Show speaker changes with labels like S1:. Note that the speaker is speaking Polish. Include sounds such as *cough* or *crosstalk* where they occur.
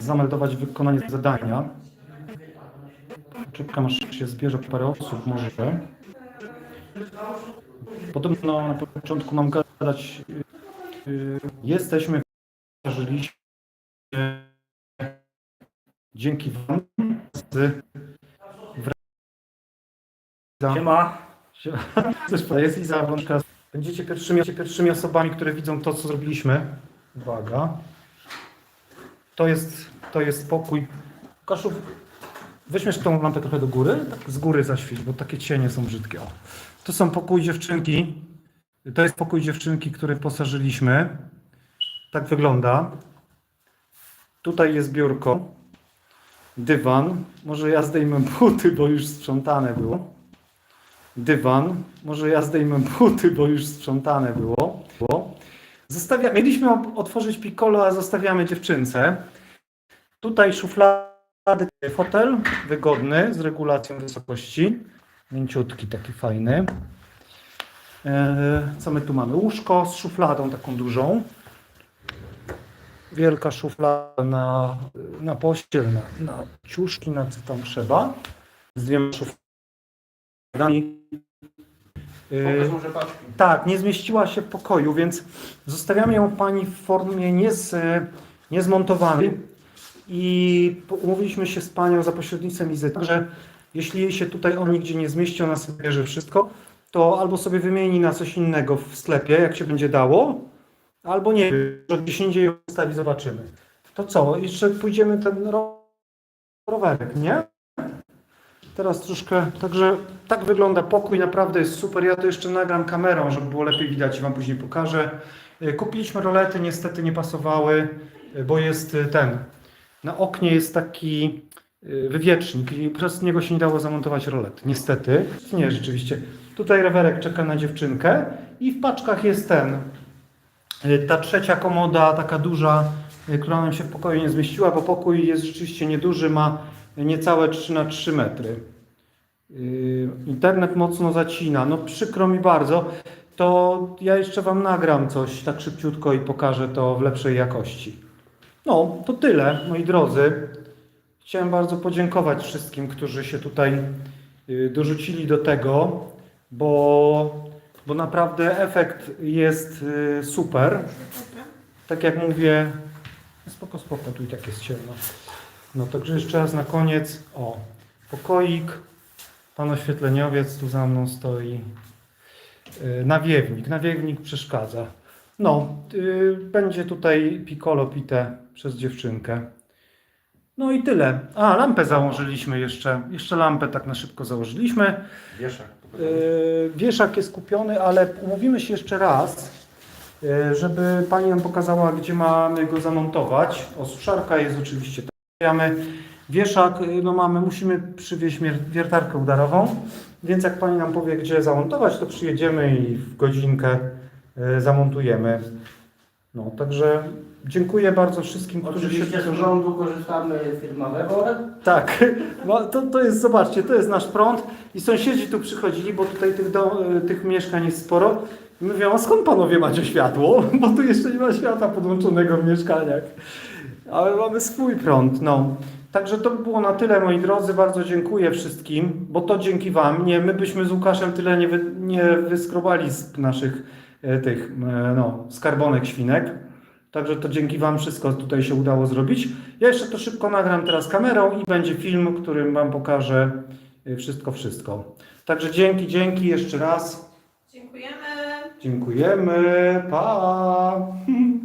S1: zameldować wykonanie zadania. Czekam aż się zbierze parę osób może. Podobno na początku mam gadać. yy, Jesteśmy, żyliśmy dzięki Wam. z-
S2: Siema.
S1: Też to jest Iza Wączka. Będziecie pierwszymi, pierwszymi osobami, które widzą to, co zrobiliśmy. Uwaga. To jest, to jest pokój. Kaszów, weźmiesz tą lampę trochę do góry, tak z góry zaświeć, bo takie cienie są brzydkie. O. To są pokój dziewczynki. To jest pokój dziewczynki, który posażyliśmy. Tak wygląda. Tutaj jest biurko. Dywan. Może ja zdejmę buty, bo już sprzątane było dywan. Może ja zdejmę buty, bo już sprzątane było. było. Zostawia... Mieliśmy otworzyć piccolo, a zostawiamy dziewczynce. Tutaj szuflady, fotel wygodny, z regulacją wysokości. Mięciutki, taki fajny. Eee, co my tu mamy? Łóżko z szufladą taką dużą. Wielka szuflada na, na pościel, na, na ciuszki, na co tam trzeba. Z dwiema szufladami.
S2: Pokaż może paczki.
S1: Tak, nie zmieściła się w pokoju, więc zostawiamy ją pani w formie niez, niezmontowanej i umówiliśmy się z panią za pośrednictwem wizyty, że jeśli jej się tutaj on nigdzie nie zmieści, ona sobie bierze wszystko, to albo sobie wymieni na coś innego w sklepie, jak się będzie dało, albo nie, że gdzieś indziej ją ustawi, zobaczymy. To co, jeszcze pójdziemy ten ro- rowerek, nie? Teraz troszkę, także tak wygląda pokój, naprawdę jest super. Ja to jeszcze nagram kamerą, żeby było lepiej widać i Wam później pokażę. E, Kupiliśmy rolety, niestety nie pasowały, e, bo jest e, ten, na oknie jest taki wywiecznik i przez niego się nie dało zamontować rolet, niestety. Nie, rzeczywiście. Tutaj rowerek czeka na dziewczynkę i w paczkach jest ten, ta trzecia komoda, taka duża, która nam się w pokoju nie zmieściła, bo pokój jest rzeczywiście nieduży, ma niecałe 3 na 3 metry. Yy, Internet mocno zacina. No przykro mi bardzo. To ja jeszcze Wam nagram coś tak szybciutko i pokażę to w lepszej jakości. No, to tyle, moi drodzy. Chciałem bardzo podziękować wszystkim, którzy się tutaj yy, dorzucili do tego, bo, bo naprawdę efekt jest yy, super. Tak jak mówię, spoko, spoko, tu i tak jest ciemno. No także jeszcze raz na koniec, o, pokoik, pan oświetleniowiec tu za mną stoi, Yy, nawiewnik, nawiewnik przeszkadza. No, yy, będzie tutaj piccolo pite przez dziewczynkę. No i tyle. A, lampę założyliśmy jeszcze, jeszcze lampę tak na szybko założyliśmy.
S2: Wieszak.
S1: Yy, Wieszak jest kupiony, ale umówimy się jeszcze raz, yy, żeby Pani nam pokazała, gdzie mamy go zamontować. O, suszarka jest oczywiście. tam. Wieszak, yy, no mamy, musimy przywieźć wiertarkę udarową, więc jak Pani nam powie, gdzie zamontować, to przyjedziemy i w godzinkę yy, zamontujemy. No, także dziękuję bardzo wszystkim, którzy się...
S2: Oczywiście z rządu korzystamy firmowego.
S1: Tak, no to, to jest, zobaczcie, to jest nasz prąd i sąsiedzi tu przychodzili, bo tutaj tych, do, tych mieszkań jest sporo. I mówią, a skąd panowie macie światło? *laughs* Bo tu jeszcze nie ma światła podłączonego w mieszkaniach. Ale mamy swój prąd, no. Także to by było na tyle, moi drodzy. Bardzo dziękuję wszystkim, bo to dzięki Wam. Nie, my byśmy z Łukaszem tyle nie, wy, nie wyskrobali z naszych e, tych, e, no, skarbonek świnek. Także to dzięki Wam wszystko tutaj się udało zrobić. Ja jeszcze to szybko nagram teraz kamerą i będzie film, którym Wam pokażę y, wszystko, wszystko. Także dzięki, dzięki jeszcze raz.
S3: Dziękujemy.
S1: Dziękujemy. Pa! *laughs*